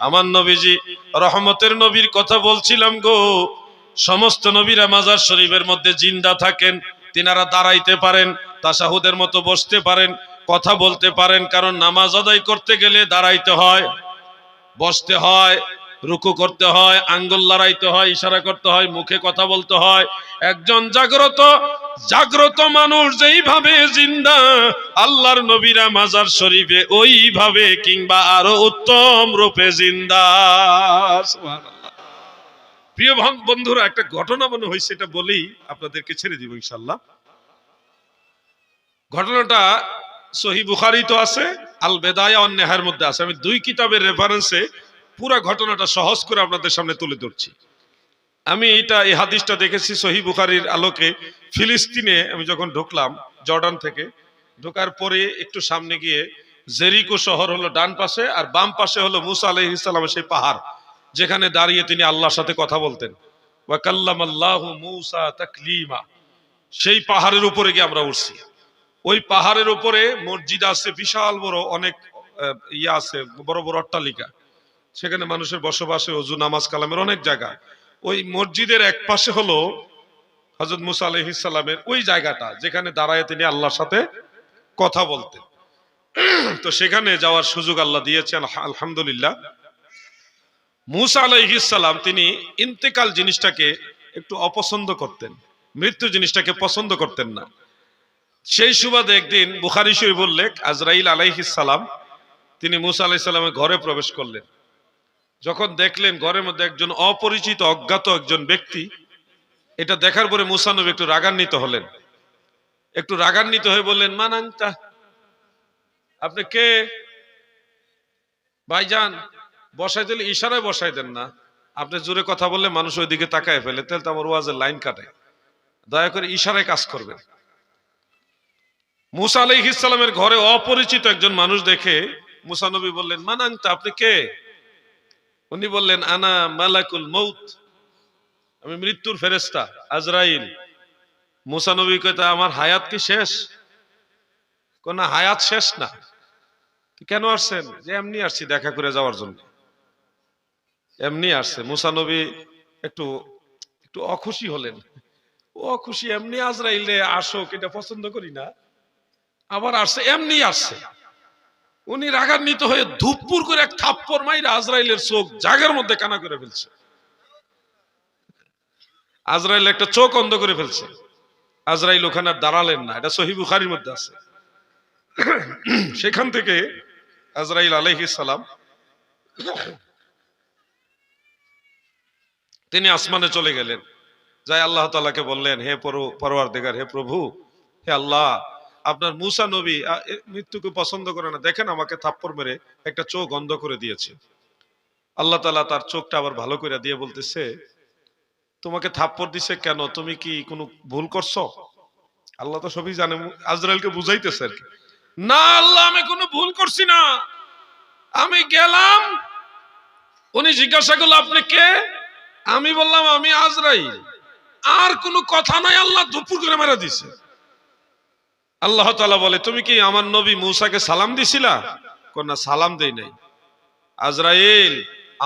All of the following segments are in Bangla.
আমার নবীজি রহমতের নবীর কথা বলছিলাম গো। সমস্ত নবীরা মাজার শরীফের মধ্যে জিন্দা থাকেন, তিনারা দাঁড়াইতে পারেন তাসাহুদের মতো বসতে পারেন, কথা বলতে পারেন, কারণ নামাজ আদায় করতে গেলে দাঁড়াইতে হয়, বসতে হয়। রুকু করতে হয়, আঙ্গুল লড়াইতে হয়, ইশারা করতে হয়, মুখে কথা বলতে হয়। একজন জাগ্রত জাগ্রত মানুষ যেইভাবে জিন্দা, আল্লাহর নবীরা মাজার শরীফে ওইভাবে কিংবা আরও উত্তম রূপে জিন্দা। প্রিয় বন্ধুরা, একটা ঘটনা মনে হয়েছে এটা বলেই আপনাদেরকে ছেড়ে দিব ইনশাল্লাহ ঘটনাটা সহি বুখারি তো আছে, আল বেদায়া অন নেহার মধ্যে আছে। আমি দুই কিতাবের রেফারেন্সে পুরো ঘটনাটা সহজ করে আপনাদের সামনে তুলে ধরছি। আমি এটা এই হাদিসটা দেখেছি সহি বুখারির আলোকে। ফিলিস্তিনে আমি যখন ঢুকলাম, জর্ডান থেকে, ঢোকার পরে একটু সামনে গিয়ে জেরিকো শহর হলো ডান পাশে আর বাম পাশে হলো মুসা আলহ ইসলামের সেই পাহাড়, যেখানে দাঁড়িয়ে তিনি আল্লাহর সাথে কথা বলতেন। তাকলিমা। সেই পাহাড়ের উপরে গিয়ে আমরা উঠছি। ওই পাহাড়ের উপরে মসজিদ আছে, বিশাল বড় অনেক ইয়ে আছে, বড় বড় অট্টালিকা। সেখানে মানুষের বসবাসে, অজু, নামাজ, কালামের অনেক জায়গা। ওই মসজিদের এক পাশে হলো হজরত মুসা আলহিসাল্লামের ওই জায়গাটা, যেখানে দাঁড়ায় তিনি আল্লাহর সাথে কথা বলতেন। তো সেখানে যাওয়ার সুযোগ আল্লাহ দিয়েছেন আলহামদুলিল্লাহ। মুসা আলাইহিসাল্লাম তিনি ইন্তেকাল জিনিসটাকে একটু অপছন্দ করতেন, মৃত্যু জিনিসটাকে পছন্দ করতেন না। সেই সুবাদে একদিন বুখারি শরীফ উল্লেখ, আজরাইল আলাইহিসাল্লাম তিনি মুসা আলাইসাল্লামের ঘরে প্রবেশ করলেন। যখন দেখলেন ঘরের মধ্যে একজন অপরিচিত, অজ্ঞাত একজন ব্যক্তি, এটা দেখার পরে মুসা নবী একটু রাগান্বিত হলেন। একটু রাগান্বিত হয়ে বললেন মানাংতা আপনি কে? ভাইজান, বসাই দিলে, ইশারায় বসাই দেন না। আপনি জোরে কথা বললে মানুষ ওইদিকে তাকায় ফেলে তাহলে তো আমার ওয়াজের লাইন কাটে। দয়া করে ইশারায় কাজ করবেন। মুসা আলাইহ ইসলামের ঘরে অপরিচিত একজন মানুষ দেখে মুসা নবী বললেন মানাংতা আপনি কে? উনি বললেন, আনা মালাকুল মৌত আমি মৃত্যুর ফেরেস্তা আজরাইল। মুসা নবী কয়তা আমার হায়াত কি শেষ? কোন হায়াত শেষ না। কেন আসছেন? যে এমনি আসছি, দেখা করে যাওয়ার জন্য। এমনি আসছে। মুসানবী একটু একটু অখুশি হলেন। ও অখুশি, এমনি আজরাইল আসো এটা পছন্দ করি না? আবার আসছে, এমনি আসছে। উনি রাগান্বিত হয়ে ধুপুর করে এক থাপ্পর মাইরা আজরাইলের চোখ জায়গার মধ্যে কানা করে ফেলছে। আজরাইল একটা চোখ অন্ধ করে ফেলছে। আজরাইল ওখানে আর দাঁড়ালেন না, এটা সহি বুখারির মধ্যে আছে। সেখান থেকে আজরাইল সালাম তিনি আসমানে চলে গেলেন। যাই আল্লাহ তালাকে বললেন, হে পরোয়ার দেগার হে প্রভু, হে আল্লাহ আপনার মুসা নবী মৃত্যুকে পছন্দ করে না। দেখেন আমাকে থাপ্পড় মেরে একটা চোখ অন্ধ করে দিয়েছে। আল্লাহ তালা তার চোখটা আবার ভালো করে দিয়ে বলতেছে, তোমাকে থাপ্পড় দিছে কেন? তুমি কি কোনো ভুল করছ? আল্লাহ তো সবই জানে আজরাইলকে বুঝাইতেছে আর কি। না আল্লাহ, আমি কোনো ভুল করছি না। আমি গেলাম, উনি জিজ্ঞাসা করল, আপনি কে? আমি বললাম, আমি আজরাইল। আর কোনো কথা নাই, আল্লাহ দুপুর করে মেরা দিছে আল্লাহ তালা বলে, তুমি কি আমার নবী মূসাকে সালাম দিছিলা? কোন না, সালাম দেই নাই। আজরাইল,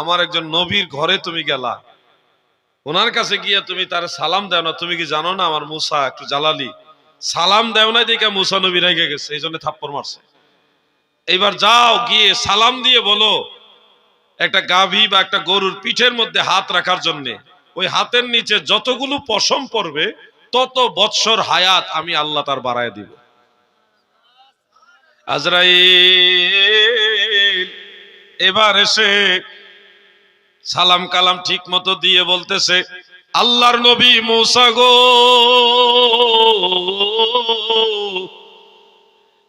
আমার একজন নবীর ঘরে তুমি গেলা। ওনার কাছে গিয়ে তুমি তার সালাম দেও না। তুমি কি জানো না আমার মুসা একটু জ্বালালি সালাম দেও না দেখে মুসা নবী রেগে গেছে এই জন্য থাপ্পড় মারছে। এইবার যাও, গিয়ে সালাম দিয়ে বলো, একটা গাভী বা একটা গরুর পিঠের মধ্যে হাত রাখার জন্য, ওই হাতের নিচে যতগুলো পশম পড়বে, তত বৎসর হায়াত আমি আল্লাহ তার বাড়ায় দিব। আজরাইল, এবার এসে সালাম কালাম ঠিক মতো দিয়ে বলতেছে, আল্লাহর নবী মৌসা গো।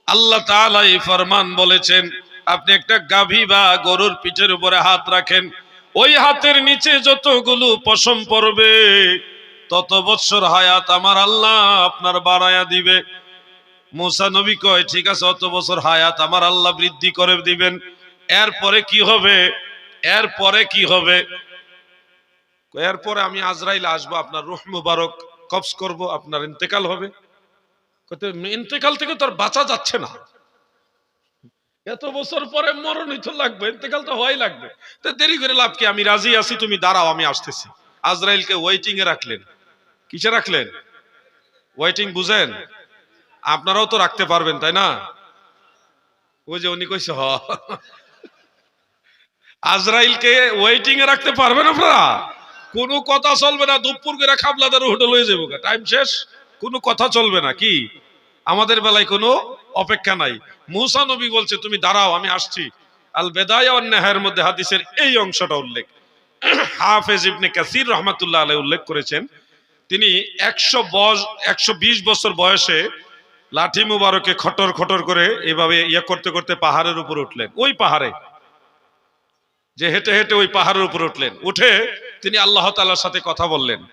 আল্লাহ তাআলা এই ফরমান বলেছেন, আপনি একটা গাভী বা গরুর পিঠের উপরে হাত রাখেন, ওই হাতের নিচে যতগুলো পশম পড়বে, তত বৎসর হায়াত আমার আল্লাহ আপনার বাড়ায়া দিবে। মুসা নবী কয়, ঠিক আছে, অত বছর হায়াত আমার আল্লাহ বৃদ্ধি করে দিবেন। এরপরে কি হবে? এরপরে কি হবে? এরপরে আমি আজরাইল আসব, আপনার রুহ মুবারক কবজ করব, আপনার ইন্তেকাল হবে। ইন্তেকাল থেকে তোর বাঁচা যাচ্ছে না। এত বছর পরে মরণই তো লাগবে, ইন্তেকাল তো হয় লাগবে। তো দেরি করে লাভ কি? আমি রাজি আছি, তুমি দাঁড়াও, আমি আসতেছি। আজরাইলকে ওয়েটিং এ রাখলেন। কিসে রাখলেন? ওয়েটিং বুঝেন? আপনারাও তো রাখতে পারবেন, তাই না? ওই যে উনি কইছে, হ। আজরাইলকে ওয়েটিং এ রাখতে পারবেন আপনারা? কোনো কথা চলবে না, দুপুর করে খাবলাদার হোটেল হয়ে যাব টাইম শেষ, কোনো কথা চলবে না, কি? আমাদের বেলায় কোনো অপেক্ষা নাই। মুসা নবী বলছে, তুমি দাঁড়াও, আমি আসছি। আল বেদায়া নেহার মধ্যে হাদিসের এই অংশটা উল্লেখ। হাফেজ ইবনে কাসির রহমাতুল্লাহ আলাইহি উল্লেখ করেছেন। তিনি একশো বস একশো বিশ বছর বয়সে লাঠি মুবারকে খটর খটর করে এভাবে ইয়ে করতে করতে পাহাড়ের উপর উঠলেন। ওই পাহাড়ে যে হেঁটে হেঁটে ওই পাহাড়ের উপর উঠলেন। উঠে তিনি আল্লাহ তাআলার সাথে কথা বললেন।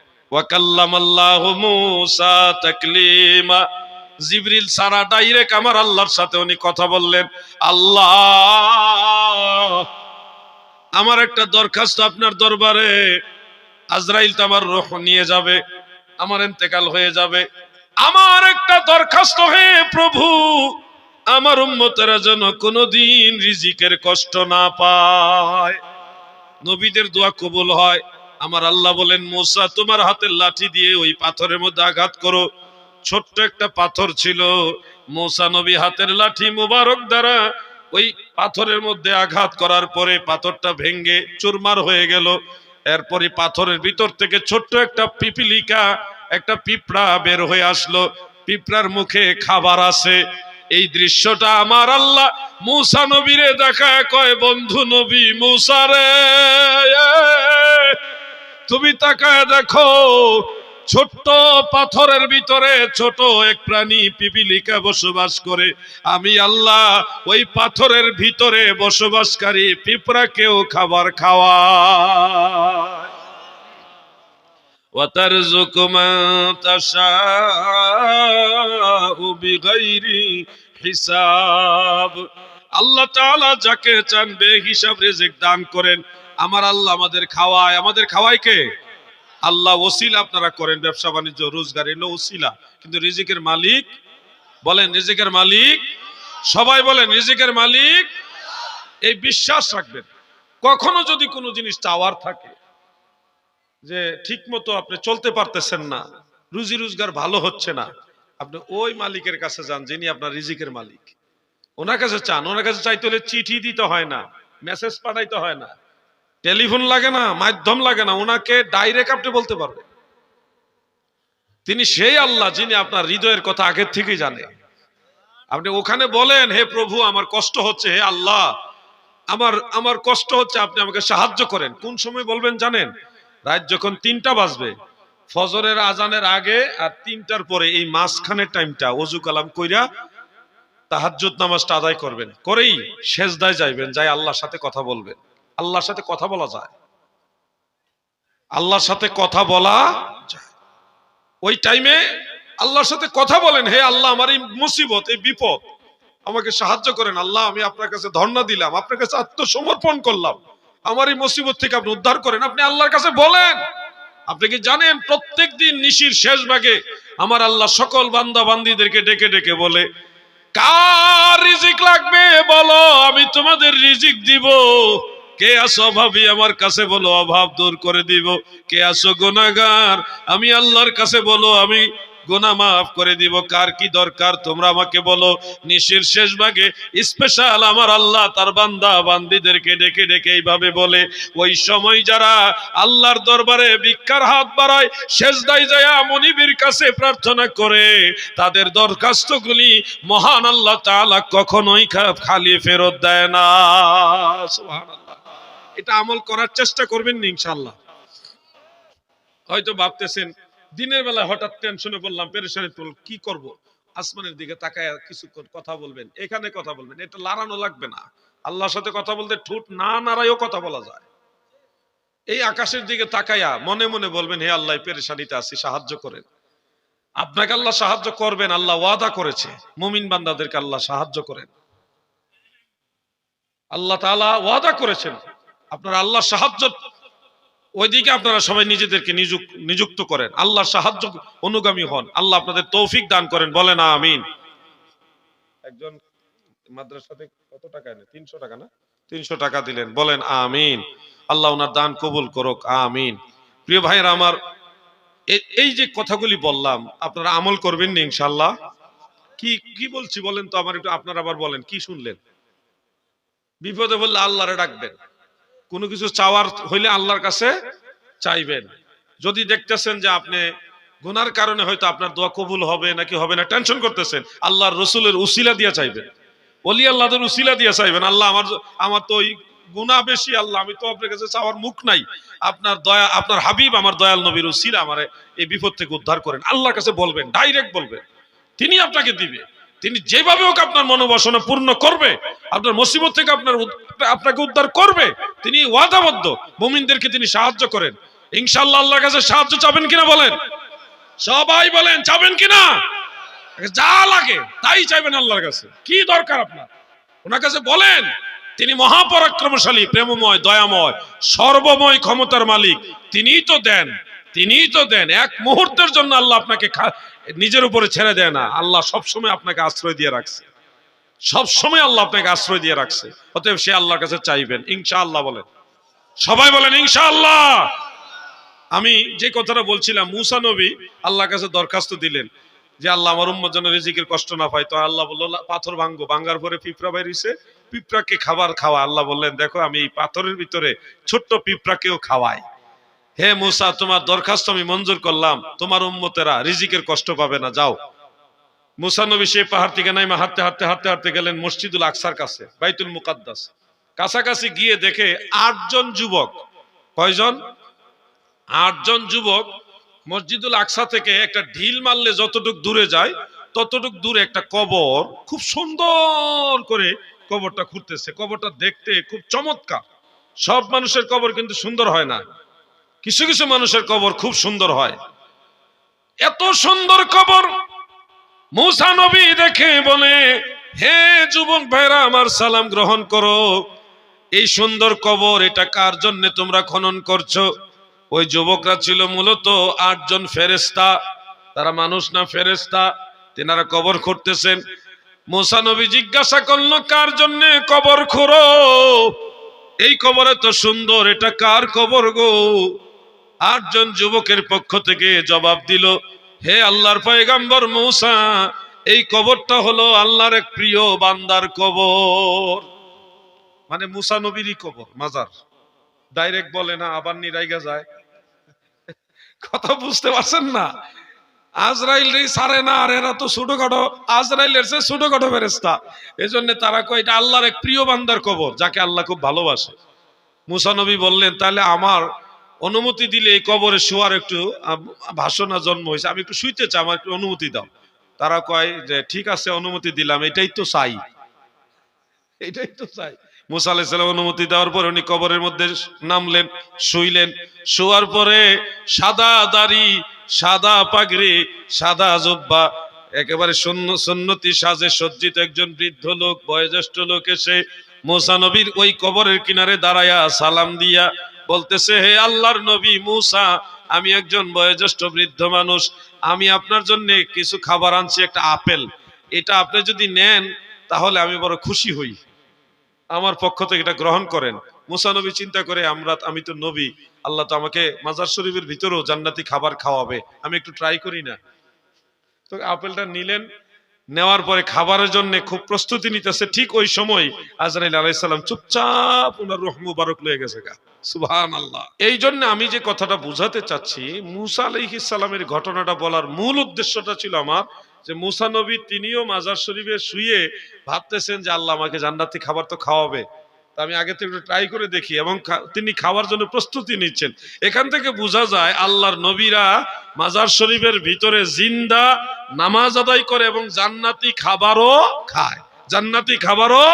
জিবরিল সারা ডাইরেক্ট আমার আল্লাহর সাথে উনি কথা বললেন। আল্লাহ! আমার একটা দরখাস্ত আপনার দরবারে। আজরাইল তো আমার রোহ নিয়ে যাবে। আমার ইন্তেকাল হয়ে যাবে। আমার একটা দরখাস্ত হে প্রভু, আমার উম্মতেরা যেন কোনোদিন রিজিকের কষ্ট না পায়। নবীদের দোয়া কবুল হয়। আমার আল্লাহ বলেন, মোসা, তোমার হাতের লাঠি দিয়ে ওই পাথরের মধ্যে আঘাত করো। ছোট্ট একটা পাথর ছিল। মোসা নবী হাতের লাঠি মুবারক দ্বারা ওই পাথরের মধ্যে আঘাত করার পরে পাথরটা ভেঙ্গে চুরমার হয়ে গেল। এরপরে পাথরের ভিতর থেকে ছোট্ট একটা পিপিলিকা একটা পিঁপড়া বের হয়ে আসলো। পিঁপড়ার মুখে খাবার আছে। এই দৃশ্যটা আমার আল্লাহ মুসা নবীরে দেখা কয়, বন্ধু নবী মুসা রে, তুমি তাকায় দেখো, ছোট্ট পাথরের ভিতরে ছোট এক প্রাণী পিপিলিকা বসবাস করে। আমি আল্লাহ ওই পাথরের ভিতরে বসবাসকারী পিঁপড়াকেও খাবার খাওয়া وترزق من تشاء بغير হিসাব আল্লাহ তাআলা যাকে চান বে হিসাব রিজিক দান করেন আমার আল্লাহ আমাদের খাওয়ায় আমাদের খাওয়ায় কে আল্লাহ ওসিলা আপনারা করেন ব্যবসা বাণিজ্য রোজগার এলো ওসিলা কিন্তু রিজিকের মালিক বলেন রিজিকের মালিক সবাই বলেন রিজিকের মালিক এই বিশ্বাস রাখবেন কখনো যদি কোনো জিনিস চাওয়ার থাকে যে ঠিক মতো আপনি চলতে পারতেছেন না, রুজি রোজগার ভালো হচ্ছে না। আপনি ওই মালিকের কাছে যান যিনি আপনার রিজিকের মালিক। ওনার কাছে চান, ওনার কাছে চাইতে হলে চিঠি দিতে হয় না, মেসেজ পাঠাইতে হয় না। টেলিফোন লাগে না, মাধ্যম লাগে না, ওনাকে ডাইরেক্ট আপনি বলতে পারবেন। তিনি সেই আল্লাহ যিনি আপনার হৃদয়ের কথা আগের থেকেই জানে। আপনি ওখানে বলেন, হে প্রভু, আমার কষ্ট হচ্ছে, হে আল্লাহ, আমার আমার কষ্ট হচ্ছে, আপনি আমাকে সাহায্য করেন। কোন সময় বলবেন জানেন? রাত যখন তিনটা বাজবে, ফজরের আজানের আগে আর তিনটার পরে এই মাঝখানের টাইমটা অজু কালাম কইরা তাহাজ্জুদ নামাজটা আদায় করবেন। করেই শেষদায় যাইবেন, যাই আল্লাহর সাথে কথা বলবেন। আল্লাহর সাথে কথা বলা যায়। আল্লাহর সাথে কথা বলা যায়। ওই টাইমে আল্লাহর সাথে কথা বলেন, হে আল্লাহ, আমার এই মুসিবত, এই বিপদ, আমাকে সাহায্য করেন। আল্লাহ, আমি আপনার কাছে ধর্ণা দিলাম, আপনার কাছে আত্মসমর্পণ করলাম। আমার এই মুসিবত থেকে আপনি উদ্ধার করেন। আপনি আল্লাহর কাছে বলেন। আপনি কি জানেন প্রত্যেক দিন নিশির শেষ ভাগে আমার আল্লাহ সকল বান্দা বান্দিদেরকে ডেকে ডেকে বলে, কার রিজিক লাগবে? বলো, আমি তোমাদের রিজিক দিব। কে আসো অভাবী আমার কাছে বলো, অভাব দূর করে দিব। কে আসো গোনাগার আমি আল্লাহর কাছে বলো, আমি গোনা মাফ করে দিব। কার কি দরকার? তোমরা আমাকে বলো। নিশির শেষ ভাগে স্পেশাল আমার আল্লাহ তার বান্দা বান্দিদেরকে ডেকে ডেকে এইভাবে বলে, ওই সময় যারা আল্লাহর দরবারে ভিক্ষার হাত বাড়ায় শেষদাই যায়া মনিবের কাছে প্রার্থনা করে, তাদের দরখাস্তগুলি মহান আল্লাহ তাআলা কখনোই খালি ফেরত দেয় না। সুবহানাল্লাহ। এটা আমল করার চেষ্টা করবেন ইনশাআল্লাহ। হয়তো ভাবতেছেন দিনের বেলা হঠাৎ টেনশনে পড়লাম পেরেশানি পড়ল কি করব? আসমানের দিকে তাকায় কিছু কথা বলবেন, এখানে কথা বলবেন, এটা লাড়ানো লাগবে না। আল্লাহর সাথে কথা বলতে ঠোঁট না নাড়াইও কথা বলা যায়। এই আকাশের দিকে তাকায়া মনে মনে বলবেন, হে আল্লাহ পেরেশানিতে আছি, সাহায্য করেন। আপনাকে আল্লাহ সাহায্য করবেন, আল্লাহ ওয়াদা করেছে। মুমিন বান্দাদেরকে আল্লাহ সাহায্য করেন। আল্লাহ তাআলা ওয়াদা করেছেন, আপনারা আল্লাহ সাহায্য ওইদিকে আপনারা সবাই নিজেদেরকে নিযুক্ত করেন। আল্লাহ সাহায্য অনুগামী হন। আল্লাহ আপনাদের তৌফিক দান করেন। বলেন আমিন। একজন মাদ্রাসাতে কত টাকা এনে? তিনশো টাকা না? তিনশো টাকা দিলেন। বলেন আমিন। আল্লাহ ওনার দান কবুল করুক। আমিন। প্রিয় ভাইয়েরা আমার এই যে কথাগুলি বললাম আপনারা আমল করবেন না ইনশাল্লাহ কি কি বলছি বলেন তো? আমার একটু আপনারা আবার বলেন। কি শুনলেন? বিপদে বললে আল্লাহরে ডাকবেন। কোনো কিছু চাওয়ার হইলে আল্লাহর কাছে চাইবেন। যদি দেখতেছেন যে আপনি গুনার কারণে হয়তো আপনার দোয়া কবুল হবে নাকি হবে না, টেনশন করতেছেন, আল্লাহর রসুলের উসিলা দিয়ে চাইবেন। অলি আল্লাহদের উসিলা দিয়ে চাইবেন, আল্লাহ আমার আমার তো ওই গুনাহ বেশি, আল্লাহ আমি তো আপনার কাছে চাওয়ার মুখ নাই। আপনার দয়া, আপনার হাবিব আমার দয়াল নবীর উসিলা আমার এই বিপদ থেকে উদ্ধার করেন। আল্লাহর কাছে বলবেন, ডাইরেক্ট বলবেন। তিনি আপনাকে দিবে। তিনি যেভাবে হোক আপনার মনোবাসনা পূর্ণ করবে, আপনার মুসিবত থেকে আপনার আপনাকে উদ্ধার করবে, তিনি ওয়াদাবদ্ধ। মুমিনদেরকে তিনি সাহায্য করেন। ইনশাল্লাহ আল্লাহর কাছে সাহায্য চাবেন কিনা বলেন? সবাই বলেন, চাবেন কিনা? যা লাগে, তাই চাইবেন আল্লাহর কাছে। কি দরকার আপনার? ওনার কাছে বলেন, তিনি মহাপরাক্রমশালী, প্রেমময়, দয়াময়, সর্বময় ক্ষমতার মালিক। তিনিই তো দেন। তিনিই তো দেন। এক মুহূর্তের জন্য আল্লাহ আপনাকে নিজের উপরে ছেড়ে দেয় না। আল্লাহ সবসময় আপনাকে আশ্রয় দিয়ে রাখছে। সবসময় আল্লাহ আপনাকে আশ্রয় দিয়ে রাখছে। অতএব সে আল্লাহর কাছে চাইবেন। ইনশাআল্লাহ বলেন। সবাই বলেন, ইনশাআল্লাহ! আমি যে কথাটা বলছিলাম, মুসা নবী আল্লাহর কাছে দরখাস্ত দিলেন যে আল্লাহ আমার উম্মত যেন রিজিকের কষ্ট না পায়। তো আল্লাহ বলল পাথর ভাঙ্গো ভাঙ্গার পরে পিঁপড়া বেরিয়েছে। পিঁপড়াকে খাবার খাওয়া। আল্লাহ বললেন, দেখো, আমি এই পাথরের ভিতরে ছোট্ট পিঁপড়াকেও খাওয়াই। হে মুসা, তোমার দরখাস্ত আমি মঞ্জুর করলাম। তোমার উম্মতেরা রিজিকের কষ্ট পাবে না, যাও। মুসা নবী সেই পাহাড় থেকে নাইমা হাঁটতে হাঁটতে হাঁটতে হাঁটতে গেলেন মসজিদুল আকসার কাছে, বাইতুল মুকাদ্দাস। কাছাকাছি গিয়ে দেখে আটজন যুবক, কয়জন? আটজন যুবক মসজিদুল আকসা থেকে একটা ঢিল মারলে যতটুক দূরে যায়, ততটুক দূরে একটা কবর, খুব সুন্দর করে কবরটা খুঁড়তেছে। কবরটা দেখতে খুব চমৎকার। সব মানুষের কবর কিন্তু সুন্দর হয় না। কিছু কিছু মানুষের কবর খুব সুন্দর হয়। এত সুন্দর কবর মুসা নবী দেখে বলে, হে যুবক ভাইরা, আমার সালাম গ্রহণ করো। এই সুন্দর কবর, এটা কার জন্য তোমরা খনন করছ? ওই যুবকরা ছিল মূলত আটজন ফেরেস্তা তারা মানুষ না ফেরেস্তা তেনারা কবর করতেছেন মুসা নবী জিজ্ঞাসা করল, কার জন্য কবর খোরো এই কবরে তো সুন্দর, এটা কার কবর গো? আটজন যুবকের পক্ষ থেকে জবাব দিল, হে আল্লাহর পয়গাম্বর মৌসা, এই কবরটা হলো আল্লাহর এক প্রিয় বান্দার কবর। মানে মুসা নবীরই কবর, মাজার। ডাইরেক্ট বলে না, আবার নিরাইগা যায়। কথা বুঝতে পারছেন না। আজরাইল সারে না, আর এরা তো ছোটখাটো, আজরাইলের সে ছোটখাটো ফেরেস্তা এই জন্য তারা কয়, এটা আল্লাহর এক প্রিয় বান্দার কবর, যাকে আল্লাহ খুব ভালোবাসে। মুসা নবী বললেন, তাহলে আমার অনুমতি দিলে এই কবরে শোয়ার একটু ভাষণা জন্ম হয়েছে। আমি একটু শুইতে চাই, আমার একটু অনুমতি দাও। তারা কয় যে, ঠিক আছে, অনুমতি দিলাম, এটাই তো চাই এটাই তো চাই মুসা আলাইসাল্লাম অনুমতি দেওয়ার পর উনি কবরের মধ্যে নামলেন, শুইলেন। শোয়ার পরে সাদা দাড়ি, সাদা পাগড়ি, সাদা জব্বা, একেবারে সন্ন, সন্নতি সাজে সজ্জিত একজন বৃদ্ধ লোক, বয়োজ্যেষ্ঠ লোক এসে মুসা নবীর ওই কবরের কিনারে দাঁড়ায়া সালাম দিয়া বলতেছে, হে আল্লাহর নবী মুসা, আমি একজন বয়োজ্যেষ্ঠ বৃদ্ধ মানুষ, আমি আপনার জন্য কিছু খাবার আনছি, একটা আপেল। এটা আপনি যদি নেন, তাহলে আমি বড় খুশি হই। আমার পক্ষ থেকে এটা গ্রহণ করেন। মুসা নবী চিন্তা করে, আমরা, আমি তো নবী, আল্লাহ তো আমাকে মাজার শরীফের ভিতরেও জান্নাতি খাবার খাওয়াবে। আমি একটু ট্রাই করি না। তো আপেলটা নিলেন নেওয়ার পরে খাবারের জন্য খুব প্রস্তুতি নিতেছে ঠিক ওই সময় আজরাইল আলাইসাল্লাম চুপচাপ ওনার রুহ মুবারক লয়ে গেছে গা। সুহান আল্লাহ এই জন্য আমি যে কথাটা বুঝাতে চাচ্ছি, মুসা আলহিসাল্লামের ঘটনাটা বলার মূল উদ্দেশ্যটা ছিল আমার যে মুসা নবী তিনিও মাজার শরীফে শুয়ে ভাবতেছেন যে আল্লাহ আমাকে জান্নাতি খাবার তো খাওয়াবে। আমি আগে থেকে একটু ট্রাই করে দেখি এবং তিনি খাওয়ার জন্য প্রস্তুতি নিচ্ছেন। এখান থেকে বোঝা যায় আল্লাহর নবীরা মাজার শরীফের ভিতরে জিন্দা নামাজ আদায় করে এবং জান্নাতি খাবারও খায়। জান্নাতি খাবারও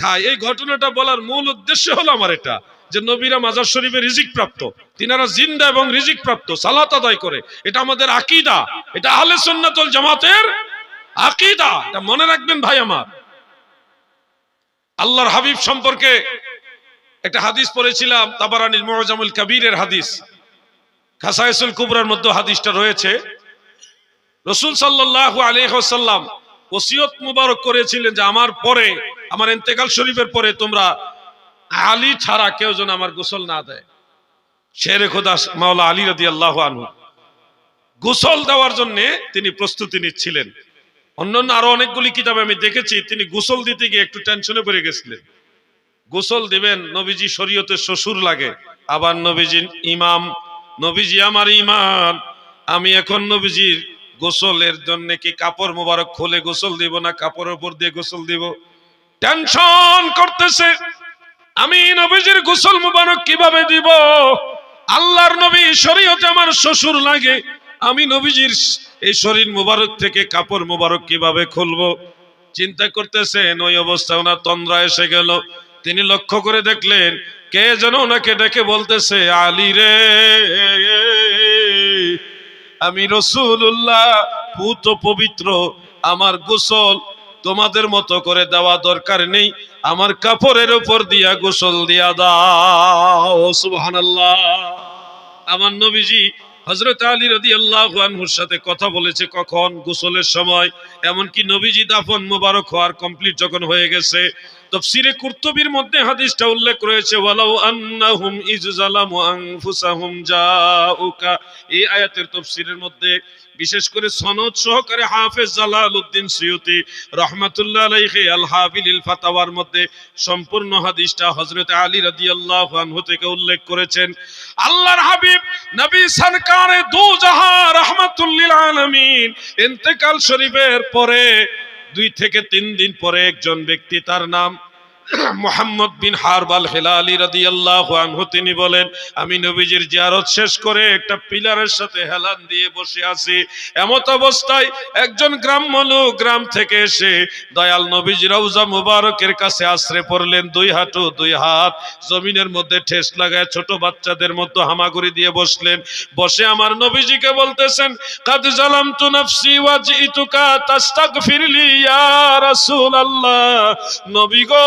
খায়। এই ঘটনাটা বলার মূল উদ্দেশ্য হলো আমার এটা, যে নবীরা মাজার শরীফে রিজিক প্রাপ্ত। তিনারা জিন্দা এবং রিজিক প্রাপ্ত, সালাত আদায় করে। এটা আমাদের আকিদা। এটা আহলে সুন্নাতুল জামাতের আকিদা। এটা মনে রাখবেন ভাই আমার। আল্লাহর হাবিব সম্পর্কে একটা হাদিস পড়েছিলাম তাবারানিল মুআজামুল কাবীরের হাদিস। খাসাইসুল কুবরার মধ্যে হাদিসটা রয়েছে। রসুল সাল্লাল্লাহু আলাইহি ওয়াসাল্লাম ওসিয়ত মুবারক করেছিলেন যে আমার পরে, আমার ইন্তেকাল শরীফের পরে তোমরা আলী ছাড়া কেউ যেন আমার গোসল না দেয়। শেরে খোদা মাওলা আলী রাদি আল্লাহ আনহু। গোসল দেওয়ার জন্য তিনি প্রস্তুতি নিচ্ছিলেন। অন্যান্য আরও অনেকগুলি কিতাবে আমি দেখেছি, তিনি গোসল দিতে গিয়ে একটু টেনশনে পড়ে গেছিলেন। গোসল দিবেন, নবীজি শরীয়তের শ্বশুর লাগে। আবার নবীজি ইমাম, নবীজি আমার ইমান আমি এখন নবীজির গোসলের জন্য কি কাপড় মোবারক খোলে গোসল দিব না, কাপড়ের উপর দিয়ে গোসল দিব? টেনশন করতেছে। আমি নবীজির গোসল মোবারক কীভাবে দিব? আল্লাহর নবী শরীয়তে আমার শ্বশুর লাগে। আমি নবীজির এই শরীর মোবারক থেকে কাপড় মোবারক কীভাবে খুলবো? চিন্তা করতেছেন, ওই অবস্থা ওনার তন্দ্রা এসে গেল। তিনি লক্ষ্য করে দেখলেন, কে যেন ওনাকে ডেকে বলতেছে, আলী রে, আমি রসুল্লাহ পুত পবিত্র, আমার গোসল তোমাদের মতো করে দেওয়া দরকার নেই, আমার কাপড়ের উপর দিয়া গোসল দিয়া দাও। সুবহানাল্লাহ। আমার নবীজি হজরত আলী রদি আল্লাহ আনহুর সাথে কথা বলেছে কখন? গোসলের সময়। এমনকি নবীজি দাফন মোবারক হওয়ার কমপ্লিট যখন হয়ে গেছে তফসিরে কুর্তুবির মধ্যে হাদিসটা উল্লেখ রয়েছে, ওয়ালাউ আন্নাহুম ইজ জালামু আনফুসাহুম জাউকা। এই আয়াতের তফসিরের মধ্যে বিশেষ করে সনদ সহকারে হাফেজ জালালউদ্দিন সিয়ুতি রহমাতুল্লাহ আলাইহি আল হাবিলিল ফাতাওয়ার মধ্যে সম্পূর্ণ হাদিসটা হযরত আলী রাদিয়াল্লাহু আনহু থেকে উল্লেখ করেছেন, আল্লাহর হাবিব নবী সরকারে দু জাহান রহমাতুল্লিল আলামিন ইন্তেকাল শরীফের পরে দুই থেকে তিন দিন পরে একজন ব্যক্তি তার নাম মোহাম্মদ বিন হারবাল হেলালি রাদিয়াল্লাহু আনহু, তিনি বলেন, আমি নবীজির জিয়ারত শেষ করে একটা পিলারের সাথে হেলান দিয়ে বসে আছি। এমত অবস্থায় একজন গ্রাম্য লোক গ্রাম থেকে এসে দয়াল নবীজি রওজা মুবারকের কাছে আশ্রে পড়লেন, দুই হাঁটু দুই হাত জমিনের মধ্যে ঠেস লাগায় ছোট বাচ্চাদের মতো হামাগুড়ি দিয়ে বসলেন। বসে আমার নবীজিকে বলতেছেন, কাদ ওয়া জিতুকা তাস্তাগফিরলি ইয়া নবী গো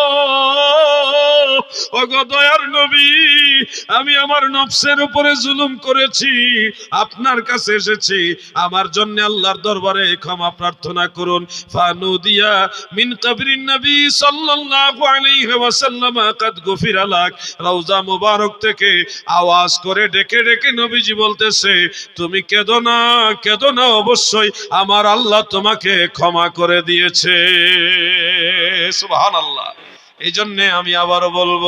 ওগো দয়ার নবী, আমি আমার নফসের উপরে জুলুম করেছি, আপনার কাছে এসেছি। আমার জন্য আল্লাহর দরবারে ক্ষমা প্রার্থনা করুন। ফানুদিয়া মিন কাবরিন নবী সাল্লাল্লাহু আলাইহি ওয়াসাল্লাম কাদ গফিরা লাক। রওজা মুবারক থেকে আওয়াজ করে ডেকে ডেকে নবীজি বলতেছে, তুমি কেঁদো না কেঁদো না অবশ্যই, আমার আল্লাহ তোমাকে ক্ষমা করে দিয়েছে। সুবহানাল্লাহ। এই জন্যে আমি আবার বলব,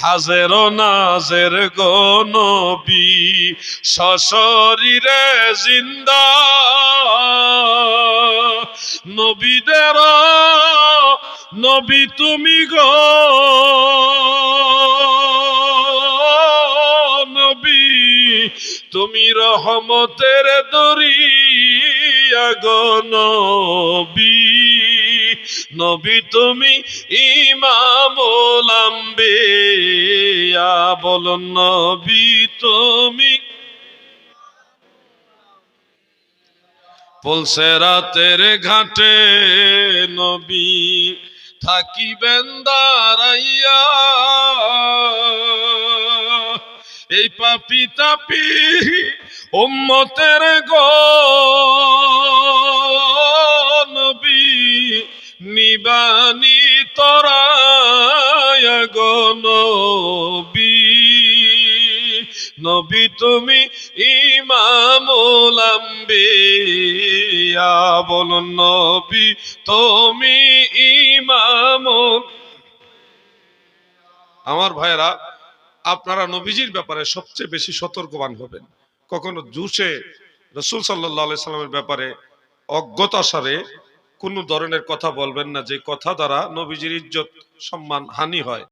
হাজের নাজের গো নবী সশরীরে জিন্দা। নবীদের, নবী তুমি গো। নবী তুমি রহমতের দরিয়া গো নবী তুমি আম্বিয়া, বলুন নবী তুমি। পলসে রাতের ঘাটে নবী থাকিবেন দাঁড়াইয়া। এই পাপি তাপি উম্মতের গো নিবানি তরায় গো নবী। তুমি ইমামুল আম্বিয়া, বলুন নবী তুমি ইমামুল। আমার ভাইরা আপনারা নবীজির ব্যাপারে সবচেয়ে বেশি সতর্কবান হবেন। কখনো জুসে রসুল সাল্লাহ সাল্লামের ব্যাপারে অজ্ঞতাসারে কোনো ধরনের কথা বলবেন না যে কথা দ্বারা নবীজির ইজ্জত সম্মান হানি হয়।